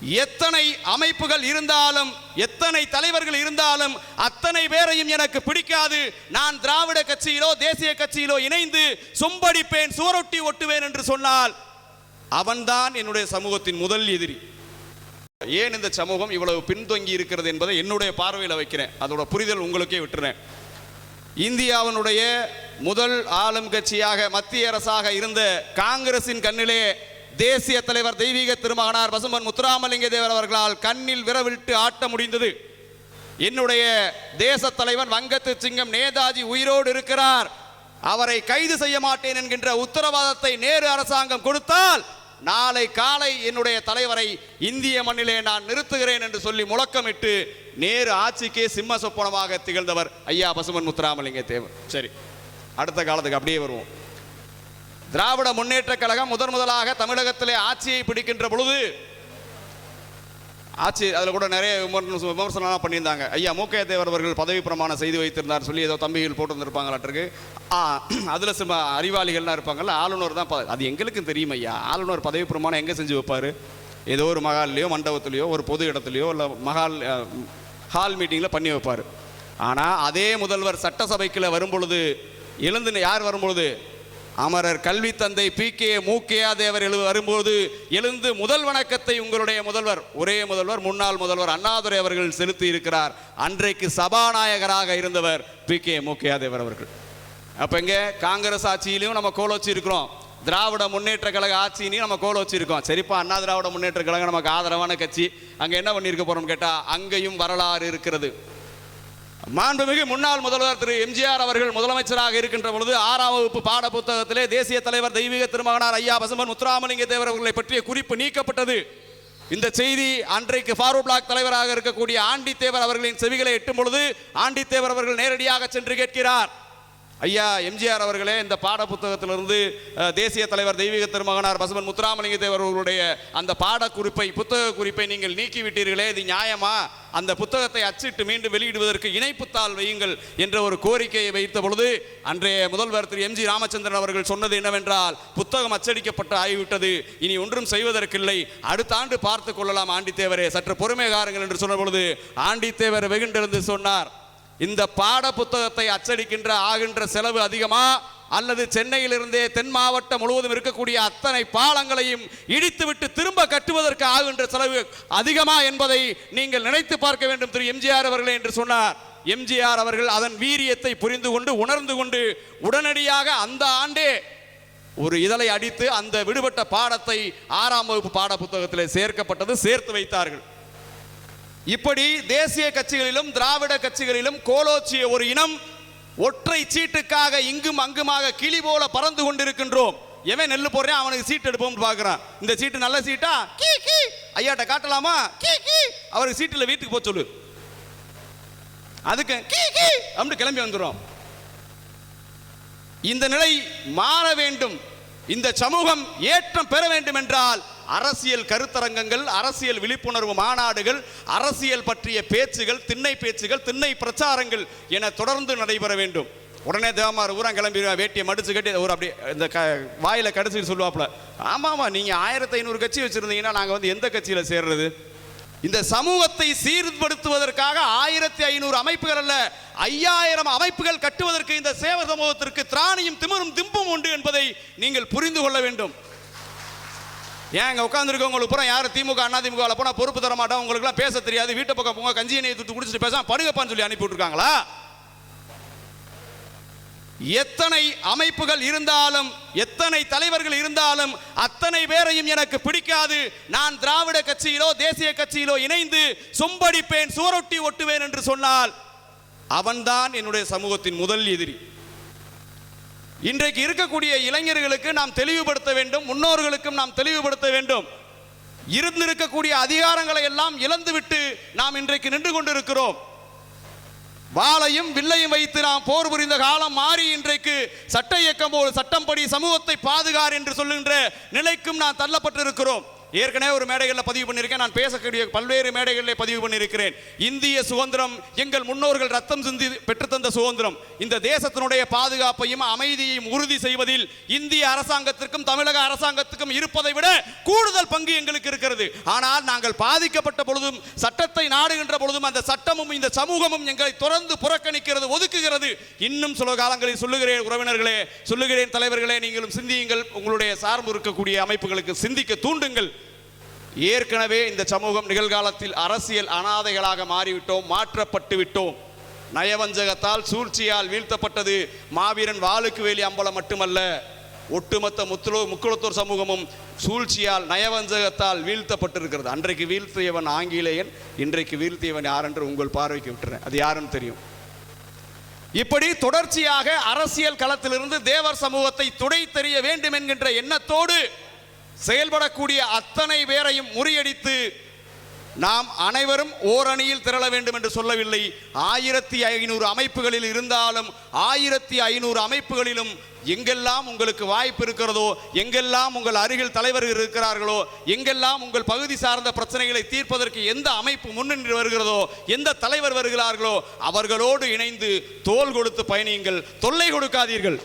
எத்தனை அமைப்புகள் இருந்தாலும் எத்தனை தலைவர்கள் இருந்தாலும் அத்தனை பேரையும் எனக்கு பிடிக்காது. நான் திராவிட கட்சியிலோ தேசிய கட்சியிலோ இணைந்து சும்படிப்பேன் சுவரொட்டி ஒட்டுவேன் என்று சொன்னால் அவன்தான் என்னுடைய சமூகத்தின் முதல் எதிரி. ஏன் இந்த சமூகம் இவ்வளவு பின்தொங்கி இருக்கிறது என்பதை என்னுடைய பார்வையில் வைக்கிறேன். அதோட புரிதல் உங்களுக்கே விட்டுறேன். இந்தியாவினுடைய முதல் ஆளும் கட்சியாக மத்திய அரசாக இருந்த காங்கிரசின் கண்ணிலே தேசிய தலைவர் தெய்வீக திருமகனார் பசுமன் முத்துராமலிங்க தேவர் அவர்களால் கண்ணில் விரவிட்டு ஆட்ட முடிந்தது. என்னுடைய தேச தலைவன் வங்கத்து சிங்கம் நேதாஜி உயிரோடு இருக்கிறார். அவரை கைது செய்ய மாட்டேன் என்கின்ற உத்தரவாதத்தை நேரு அரசாங்கம் கொடுத்தால் நாளை காலை என்னுடைய தலைவரை இந்திய மண்ணிலே நான் நிறுத்துகிறேன் என்று சொல்லி முழக்கமிட்டு நேரு ஆட்சிக்கே சிம்ம சொப்பனமாக திகழ்ந்தவர் ஐயா பசுமன் முத்துராமலிங்க தேவர். சரி அடுத்த காலத்துக்கு அப்படியே வருவோம். திராவிட முன்னேற்ற கழகம் முதன் முதலாக தமிழகத்திலே ஆட்சியை பிடிக்கின்ற பொழுது ஆட்சி அதில் கூட நிறைய விமர்சனம் விமர்சனம்லாம் பண்ணியிருந்தாங்க. ஐயா மூக்கைய தேவர் அவர்கள் பதவி பிரமாணம் செய்து வைத்திருந்தார் சொல்லி ஏதோ தம்பிகள் போட்டிருந்திருப்பாங்களாட்டிருக்கு. அதில் சில அறிவாளிகள்லாம் இருப்பாங்கல்ல ஆளுநர் தான் அது எங்களுக்கும் தெரியும் ஐயா. ஆளுநர் பதவி பிரமாணம் எங்கே செஞ்சு வைப்பார்? ஏதோ ஒரு மகால்லையோ மண்டபத்துலையோ ஒரு பொது இடத்துலையோ இல்லை மகால் ஹால் மீட்டிங்கில் பண்ணி வைப்பார். ஆனால் அதே முதல்வர் சட்டசபைக்குள்ளே வரும்பொழுது எழுந்து யார் வரும்பொழுது? அமரர் கல்வி தந்தை பி கே மூக்கையா தேவர் எழு வரும்போது எழுந்து முதல் வணக்கத்தை உங்களுடைய முதல்வர் ஒரே முதல்வர் முன்னாள் முதல்வர் அண்ணாதுரை அவர்கள் செலுத்தி இருக்கிறார். அன்றைக்கு சபாநாயகராக இருந்தவர் பி கே மூக்கையா தேவர் அவர்கள். அப்ப இங்க காங்கிரஸ் ஆட்சியிலையும் நம்ம கோல் வச்சிருக்கிறோம் திராவிட முன்னேற்ற கழக ஆட்சியிலையும் நம்ம கோல் வச்சிருக்கோம் சரிப்பா அண்ணா திராவிட முன்னேற்ற கழகம் நமக்கு ஆதரவான கட்சி. அங்க என்ன பண்ணியிருக்க போறோம் கேட்டா அங்கேயும் வரலாறு இருக்கிறது. மாண்புமிகு முன்னாள் முதல்வர் திரு எம்ஜிஆர் அவர்கள் முதலமைச்சராக இருக்கின்ற பொழுது ஆறாம் வகுப்பு பாட புத்தகத்திலே தேசிய தலைவர் தெய்வீக திருமகனார் ஐயா பசுமன் முத்துராமலிங்க தேவர் அவர்களை பற்றிய குறிப்பு நீக்கப்பட்டது. இந்த செய்தி அன்றைக்கு ஃபாரூக் பிளாக் தலைவராக இருக்கக்கூடிய ஆண்டித்தேவர் அவர்களின் செவிகளை எட்டும் பொழுது ஆண்டித்தேவர் அவர்கள் நேரடியாக சென்று கேட்கிறார். ஐயா எம்ஜிஆர் அவர்களே இந்த பாட புத்தகத்திலிருந்து தேசிய தலைவர் தெய்வீக திருமகனார் பசுமன் முத்துராமலிங்க தேவர் அவர்களுடைய அந்த பாட குறிப்பை புத்தக குறிப்பை நீங்கள் நீக்கிவிட்டீர்களே இது நியாயமா? அந்த புத்தகத்தை அச்சிட்டு மீண்டும் வெளியிடுவதற்கு இணைப்புத்தாள் வையுங்கள் என்ற ஒரு கோரிக்கையை வைத்த பொழுது அன்றைய முதல்வர் திரு எம் ஜி ராமச்சந்திரன் அவர்கள் சொன்னது என்னவென்றால் புத்தகம் அச்சடிக்கப்பட்டு ஆகிவிட்டது இனி ஒன்றும் செய்வதற்கில்லை அடுத்த ஆண்டு பார்த்து கொள்ளலாம் ஆண்டித்தேவரே. சற்று பொறுமை காருங்கள் என்று சொன்ன பொழுது ஆண்டித்தேவர் வெகுண்டிருந்து சொன்னார் இந்த பாட புத்தகத்தை அச்சடிக்கின்ற ஆகின்ற செலவு அதிகமா? அல்லது சென்னையிலிருந்தே தென் மாவட்டம் முழுவதும் இருக்கக்கூடிய அத்தனை பாலங்களையும் இடித்துவிட்டு திரும்ப கட்டுவதற்கு ஆகின்ற செலவு அதிகமா என்பதை நீங்கள் நினைத்து பார்க்க வேண்டும் திரு எம்ஜிஆர் அவர்களே என்று சொன்னார். எம்ஜிஆர் அவர்கள் அதன் வீரியத்தை புரிந்து கொண்டு உணர்ந்து கொண்டு உடனடியாக அந்த ஆண்டே ஒரு இதழை அடித்து அந்த விடுபட்ட பாடத்தை ஆறாம் வகுப்பு பாட புத்தகத்தில் சேர்க்கப்பட்டது சேர்த்து வைத்தார்கள். இப்படி தேசிய கட்சிகளிலும் திராவிட கட்சிகளிலும் கோலோச்சிய ஒரு இனம் ஒற்றை சீட்டுக்காக இங்கும் அங்குமாக கிளி போல பறந்து கொண்டிருக்கின்றோம். எவன் நெல்லு போடுறேன் அவனுக்கு சீட் எடுப்போம்னு பார்க்கறான். இந்த சீட்டு நல்ல சீட்டா? கீ கீ. ஐயாட்ட காட்டலாமா? கீ கீ. அவருக்கு சீட்டுல வீட்டுக்கு போக சொல்லு. அதுக்கு கீ கீ. அப்படின்னு கிளம்பி வந்துடும் இந்த நிலை மாற வேண்டும். இந்த சமூகம் ஏற்றம் பெற வேண்டும் என்றால் அரசியல் கருத்தரங்கங்கள் அரசியல் விழிப்புணர்வு மாநாடுகள் அரசியல் பற்றிய பேச்சுகள் திண்ணை பேச்சுகள் திண்ணை பிரச்சாரங்கள் என தொடர்ந்து நடைபெற வேண்டும். உடனே தேவமார் ஊரம் கிளம்பி வேட்டியை மடிச்சு கட்டி ஒரு அப்படி இந்த க வாயில் கடிச்சிட்டு சொல்லுவாப்புல ஆமாம்மா நீங்கள் ஆயிரத்தி ஐநூறு கட்சி வச்சுருந்தீங்கன்னா நாங்கள் வந்து எந்த கட்சியில சேர்றது? இந்த சமூகத்தை சீர்படுத்துவதற்காக ஆயிரத்தி ஐநூறு அமைப்புகள் அல்ல ஐயாயிரம் அமைப்புகள் கட்டுவதற்கு இந்த சேவ சமூகத்திற்கு திராணியும் திமிரும் திம்பும் உண்டு என்பதை நீங்கள் புரிந்து கொள்ள வேண்டும். ஏன் இங்க உட்காந்துருக்கவங்களுக்கு புறம் யாரும் திமுக அண்ணா திமுக போனால் பொறுப்பு தர மாட்டோம். உங்களுக்குலாம் பேச தெரியாது. வீட்டு பக்கம் போங்க கஞ்சி எண்ணெயை தூத்து குடிச்சிட்டு பேசாம படுகப்பான்னு சொல்லி அனுப்பி விட்டுருக்காங்களா? எத்தனை அமைப்புகள் இருந்தாலும் எத்தனை தலைவர்கள் இருந்தாலும் அத்தனை பேரையும் எனக்கு பிடிக்காது. நான் திராவிட கட்சியிலோ தேசிய கட்சியிலோ இணைந்து சொம்படிப்பேன் சுவரொட்டி ஒட்டுவேன் என்று சொன்னால் அவன்தான் என்னுடைய சமூகத்தின் முதல் எதிரி. இன்றைக்கு இருக்கக்கூடிய இளைஞர்களுக்கு நாம் தெளிவுபடுத்த வேண்டும் முன்னோர்களுக்கும் நாம் தெளிவுபடுத்த வேண்டும். இருந்திருக்கக்கூடிய அதிகாரங்களை எல்லாம் இழந்துவிட்டு நாம் இன்றைக்கு நின்று கொண்டிருக்கிறோம். வாளையும் வில்லையும் வைத்து நாம் போர் புரிந்த காலம் மாறி இன்றைக்கு சட்ட இயக்கம் ஒரு சட்டம்படி சமூகத்தை பாதுகார் என்று சொல்லுகின்ற நிலைக்கும் நாம் தள்ளப்பட்டிருக்கிறோம். ஏற்கனவே ஒரு மேடைகளில் பதிவு பண்ணியிருக்கேன். நான் பேசக்கூடிய பல்வேறு மேடைகளில் பதிவு பண்ணியிருக்கிறேன். இந்திய சுதந்திரம் எங்கள் முன்னோர்கள் ரத்தம் சிந்தி பெற்றுத்தந்த சுதந்திரம் இந்த தேசத்தினுடைய பாதுகாப்பையும் அமைதியையும் உறுதி செய்வதில் இந்திய அரசாங்கத்திற்கும் தமிழக அரசாங்கத்துக்கும் இருப்பதை விட கூடுதல் பங்கு எங்களுக்கு இருக்கிறது. ஆனால் நாங்கள் பாதிக்கப்பட்ட பொழுதும் சட்ட நாடுகின்ற பொழுதும் அந்த சட்டமும் இந்த சமூகமும் எங்களை தொடர்ந்து புறக்கணிக்கிறது ஒதுக்குகிறது. இன்னும் சில காலங்களில் சொல்லுகிறேன் உறவினர்களே சொல்லுகிறேன் தலைவர்களே நீங்களும் சிந்தியுங்கள். உங்களுடைய சார்பு இருக்கக்கூடிய அமைப்புகளுக்கு சிந்திக்க தூண்டுங்கள். ஏற்கனவே இந்த சமூகம் நிகழ்காலத்தில் அரசியல் அனாதைகளாக மாறிவிட்டோம் மாற்றப்பட்டு விட்டோம். நயவஞ்சகத்தால் சூழ்ச்சியால் வீழ்த்தப்பட்டது. மாவீரன் வாளுக்கு வேலி அம்பலம் மட்டுமல்ல. ஒட்டுமொத்த முத்துலோ முக்குளத்தூர் சமூகமும் சூழ்ச்சியால் நயவஞ்சகத்தால் வீழ்த்தப்பட்டிருக்கிறது. அன்றைக்கு வீழ்த்தியவன் ஆங்கிலேயன் இன்றைக்கு வீழ்த்தியவன் யார் என்று உங்கள் பார்வைக்கு விட்டுறேன். அது யாருன்னு தெரியும். இப்படி தொடர்ச்சியாக அரசியல் களத்திலிருந்து தேவர் சமூகத்தை துடை தெரிய வேண்டும் என்கின்ற எண்ணத்தோடு செயல்படக்கூடிய அத்தனை பேரையும் முறியடித்து நாம் அனைவரும் ஓரணியில் திரள வேண்டும் என்று சொல்லவில்லை. ஆயிரத்தி ஐநூறு அமைப்புகளில் இருந்தாலும் ஆயிரத்தி ஐநூறு அமைப்புகளிலும் எங்கெல்லாம் உங்களுக்கு வாய்ப்பு இருக்கிறதோ எங்கெல்லாம் உங்கள் அருகில் தலைவர்கள் இருக்கிறார்களோ எங்கெல்லாம் உங்கள் பகுதி சார்ந்த பிரச்சனைகளை தீர்ப்பதற்கு எந்த அமைப்பு முன்னின்று வருகிறதோ எந்த தலைவர் வருகிறார்களோ அவர்களோடு இணைந்து தோல் கொடுத்து பயணியுங்கள் தொல்லை கொடுக்காதீர்கள்.